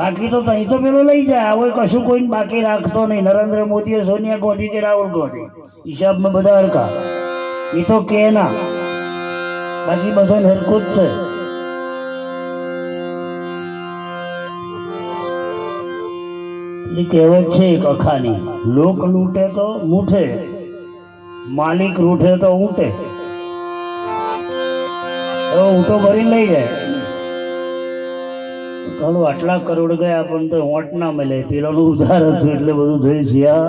બાકી તો તહીં તો પેલો લઈ જાય. હવે કશું કોઈ બાકી રાખતો નહીં. નરેન્દ્ર મોદીએ સોનિયા ગાંધી કે રાહુલ ગાંધી. હિસાબમાં બધા હરકા એ તો કે ના. બાકી બધા હરકું જ છે. કહેવત છે એક અખાની, લોક લૂંટે તો મૂઠે, માલિક રૂઠે તો ઊંટે. ઊંટો ભરી લઈ જાય. કાળું આટલા કરોડ ગયા પણ તો ઓટ ના મળે. પેલાનું ઉધાર હતું એટલે બધું થઈ આ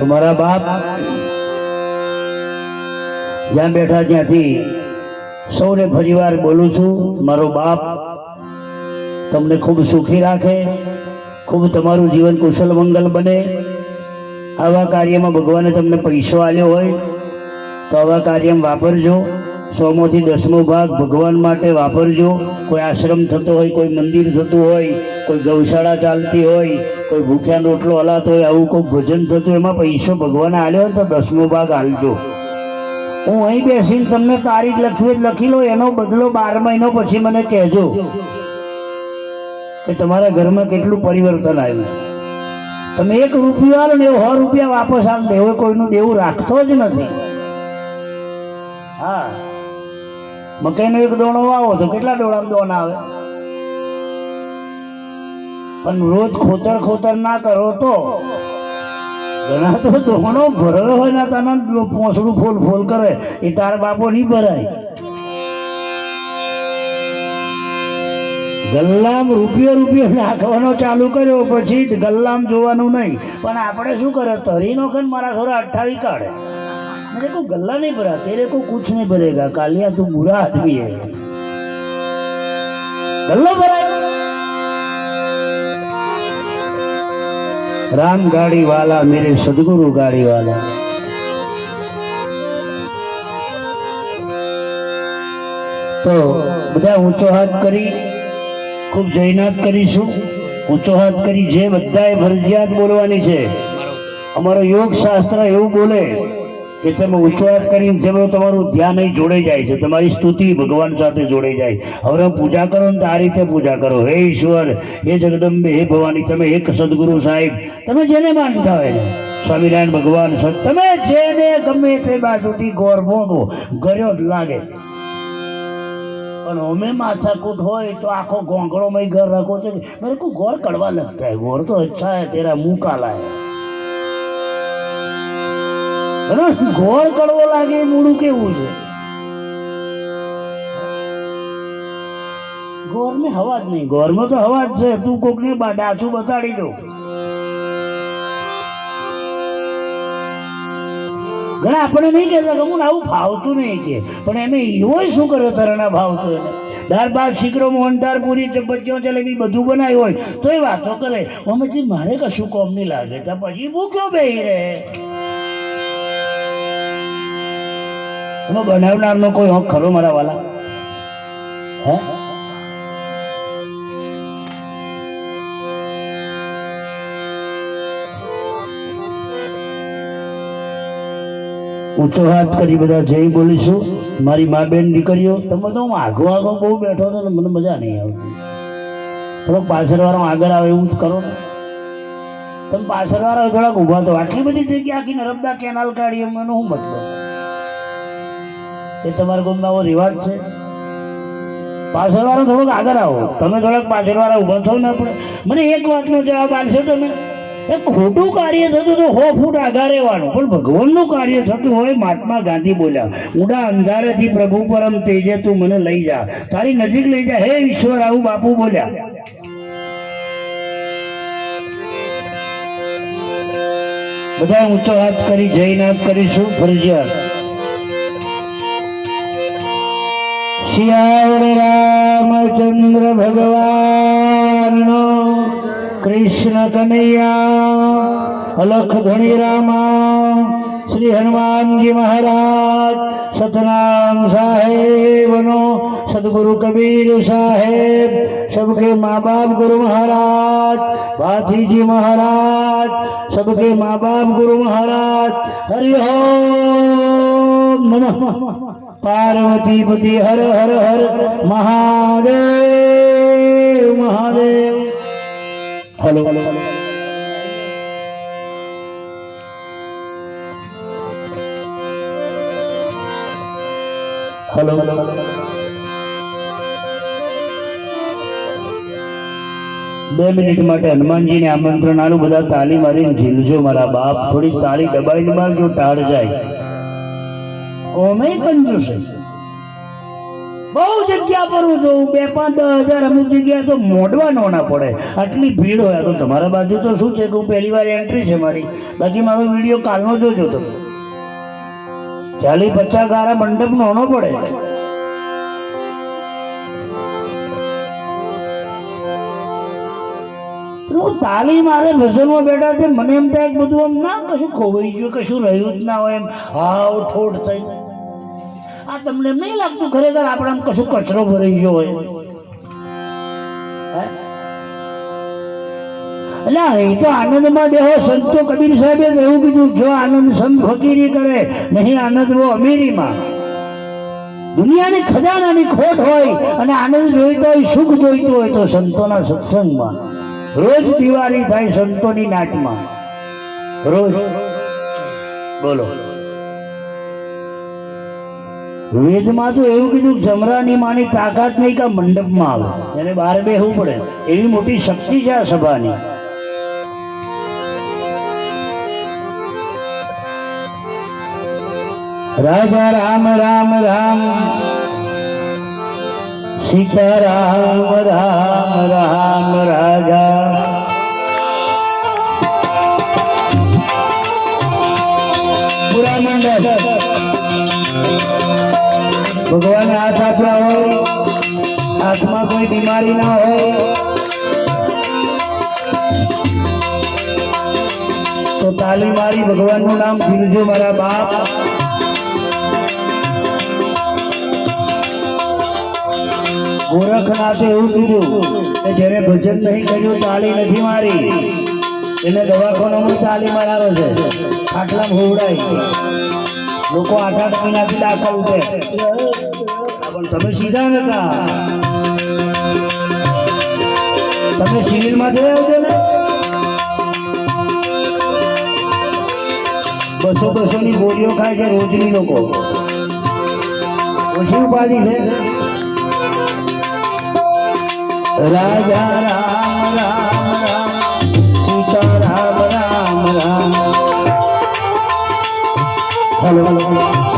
તમારા બાપ જ્યાં બેઠા ત્યાંથી સૌને ફરીવાર બોલું છું, મારો બાપ તમને ખૂબ સુખી રાખે, ખૂબ તમારું જીવન કુશલ મંગલ બને. આવા કાર્યમાં ભગવાને તમને પૈસો આવ્યો હોય, તો આવા કાર્યમાં વાપરજો. સોમાંથી દસમો ભાગ ભગવાન માટે વાપરજો. કોઈ આશ્રમ થતો હોય, કોઈ મંદિર થતું હોય, કોઈ ગૌશાળા ચાલતી હોય, કોઈ ભૂખ્યા રોટલો હલાતો હોય, આવું કોઈ ભજન થતું એમાં પૈસો ભગવાને આલ્યો હોય તો દસમો ભાગ આલજો. હું અહીં બેસીને તમને તારીખ લખવી લખી લો, એનો બદલો બાર મહિનો પછી મને કહેજો કે તમારા ઘરમાં કેટલું પરિવર્તન આવ્યું તમે એક રૂપિયો આલો ને એવું સો રૂપિયા વાપસ આલ દે કોઈનું દેવું રાખતો જ નથી. હા. મકાઈનો એક દોણો વાવો તો કેટલા દોણા દોણ આવે? પણ રોજ ખોતર ખોતર ના કરો તો? ઘણા તો દોણો ભરેલો હોય ને તને પોસડું ફૂલ ફૂલ કરે. એ તાર બાપો નહીં ભરાય. ગલ્લામ રૂપિયો રૂપિયો નાખવાનો ચાલુ કર્યો. પછી ગલ્લામ જોવાનું નહીં. પણ આપણે શું કરે? તરી નોખે મારા ખોરા અઠાવી કાઢે. મેં કહું ગલ્લા નહીં ભરા. તેરે કોઈ કુછ નહીં ભરેગા. કાલિયા તું બુરા આદમી હે. ગલ્લો ભરાય. રામ ગાડી વાલા મેરે સદગુરુ ગાડી વાલા તો બધા ઊંચો હાથ કરી ખૂબ જયનાથ કરીશું. ઊંચો હાથ કરી જે બધાએ ફરજિયાત બોલવાની છે. અમારો યોગ શાસ્ત્ર એવું બોલે કે તમે ઊંચો હાથ કરીને જેમાં તમારું ધ્યાન અહીં જોડે જાય છે, તમારી સ્તુતિ ભગવાન સાથે જોડે જાય. હવે પૂજા કરો ને તો આ રીતે પૂજા કરો. હે ઈશ્વર, હે જગદંબે, હે ભવાની, તમે એક સદગુરુ સાહેબ. તમે જેને માનતા હોય સ્વામિનારાયણ ભગવાન તમે જેને ગમે તે બાજુથી ગોર ભોગો ગર્યો જ લાગે. પણ અમે માથાકૂટ હોય તો આખો ગોંગળો માં ઘર રાખો છે મેરે કો ગોર કડવા लगता है ગોર તો अच्छा है तेरा मुंह काला है બરાબર? ગોળ કડવો લાગે એ મૂળું કેવું છે ગોર ને હવા જ નહીં ગોરમાં તો હવા જ છે તું કોક ને ડાચું બતાડી દો ઘણા આપણે નહીં કહેતા કે હું આવું ભાવતું નહીં કે. પણ એને એવો શું કર્યો તરણા ભાવતું એને? દાળ બાર શીકરો મોહનદાર પૂરી ચાલે જલેબી બધું બનાવ્યું હોય તો એ વાતો કરે. મમ્મીજી મારે કશું કોમ નહીં લાગે. તો પછી ભૂખ્યો બે રે એમાં બનાવનારનો કોઈ હક ખરો મારા વાલા? હે? ઊંચો હાથ કરી બધા જય બોલીશું. મારી મા બેન દીકરીઓ, તમે તો હું આગો આગો બહુ બેઠો હતો ને, મને મજા નહીં આવતી. થોડોક પાછળ વાળો આગળ આવે એવું જ કરો ને. તમે પાછળ વાળા થોડાક ઊભા તો આટલી બધી જગ્યા આખી નર્મદા કેનાલ કાઢી એમ, એનો શું મતલબ? એ તમારા ગામમાં આવો રિવાજ છે? પાછળ વાળો થોડોક આગળ આવો. તમે થોડાક પાછળ વાળા ઊભા થો ને આપણે. મને એક વાતનો જવાબ આપશો તમે? એ ખોટું કાર્ય થતું તો હો ફૂટ આગળ પણ ભગવાનનું કાર્ય થતું હોય, મહાત્મા ગાંધી બોલ્યા ઊંડા અંધારેથી પ્રભુ પરમ તેજે તું મને લઈ જા. તારી નજીક લઈ જા. હે ઈશ્વર, આવું બાપુ બોલ્યા. બધા ઊંચો હાથ કરી જયનાથ કરીશું. ફરજિયાત. શિયાળ રામચંદ્ર ભગવાનનો કૃષ્ણ કનૈયા અલખ ધણી રામા શ્રી હનુમાનજી મહારાજ સતનામ સાહેબનો सदगुरु कबीर साहेब सबके माँ बाप गुरु महाराज भाती जी महाराज सबके माँ बाप गुरु महाराज हरि ओम नमः पार्वती पति हर हर हर महादेव महादेव હલો. હલો. બે મિનિટ માટે હનુમાનજીને આમંત્રણ આલું, બધા તાલી મારીને ઝીલજો મારા બાપ. થોડી તાળી દબાઈને મારજો, ટાળ જાય. ઓમે કંજુસ છે. બહુ જગ્યા પર જોઉં, બે પાંચ દસ હજાર અમુક જગ્યાએ તો મોઢવા નો ના પડે. આટલી ભીડ હોય, તો તમારા બાજુ તો શું છે કે હું પહેલી વાર એન્ટ્રી છે મારી. બાકી મારો વીડિયો કાલનો જોજો તો ચાલી પચાસ ગારા મંડપ નો પડે. હું તાલી મારે ભજનમાં બેઠા છે, મને એમ થાય બધું આમ ના કશું ખોવાઈ ગયું, કશું રહ્યું જ ના હોય એમ. હાવ ઠોઠ થઈ. આ તમને નહીં લાગતું ખરેખર આપણે કશું કચરો ભરાઈ ગયો હોય. એટલે અહીં તો આનંદમાં દેહો સંતો કબીર સાહેબે એવું કીધું, જો આનંદ સંત ફકીરી કરે, નહીં આનંદ વો અમીરીમાં. દુનિયાની ખજાનાની ખોટ હોય અને આનંદ જોઈતો હોય, સુખ જોઈતું હોય, તો સંતોના સત્સંગમાં. રોજ દિવાળી થાય સંતોની નાટમાં. રોજ. બોલો. વેદમાં તો એવું કીધું, જમરાની માની તાકાત નહીં કે મંડપમાં આવે. એને બહાર બેહવું પડે. એવી મોટી શક્તિ છે આ સભાની. રાજા રામ રામ રામ. સીતા રામ રામ રામ ભગવાન હાથ આપ્યા હોય, હાથમાં કોઈ બીમારી ના હોય, તો તાલી મારી ભગવાનનું નામ ભીલજો મારા બાપ. ગોરખનાથે એવું કીધું કે જેને ભજન નહીં કર્યું તાળી નથી મારી. એને દવાખાનામાં તાલી મરાવે છે. આટલામાં હોવડાય. લોકો આઠ આઠ મહિનાથી દાખલ છે. પણ તમે સીધા નતા. તમે સિવિલમાં જોયા છો ને? બસો બસો ની ગોળીઓ ખાય છે રોજની લોકો. ઓછી ઉપાધિ છે. Raja Ram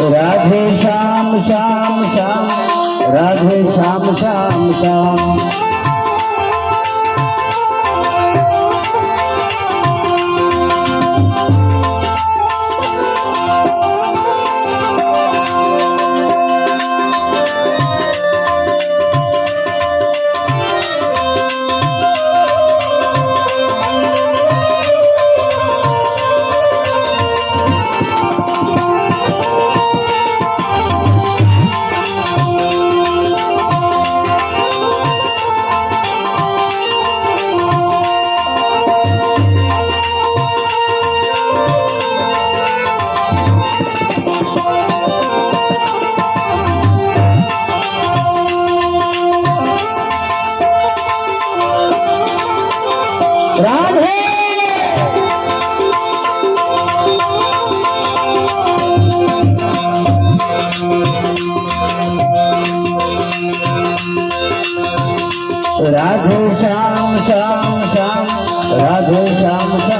Radhe Shyam Shyam Shyam. Radhe Shyam Shyam Shyam. Radhe Shyam Shyam Shyam Radhe Shyam Shyam.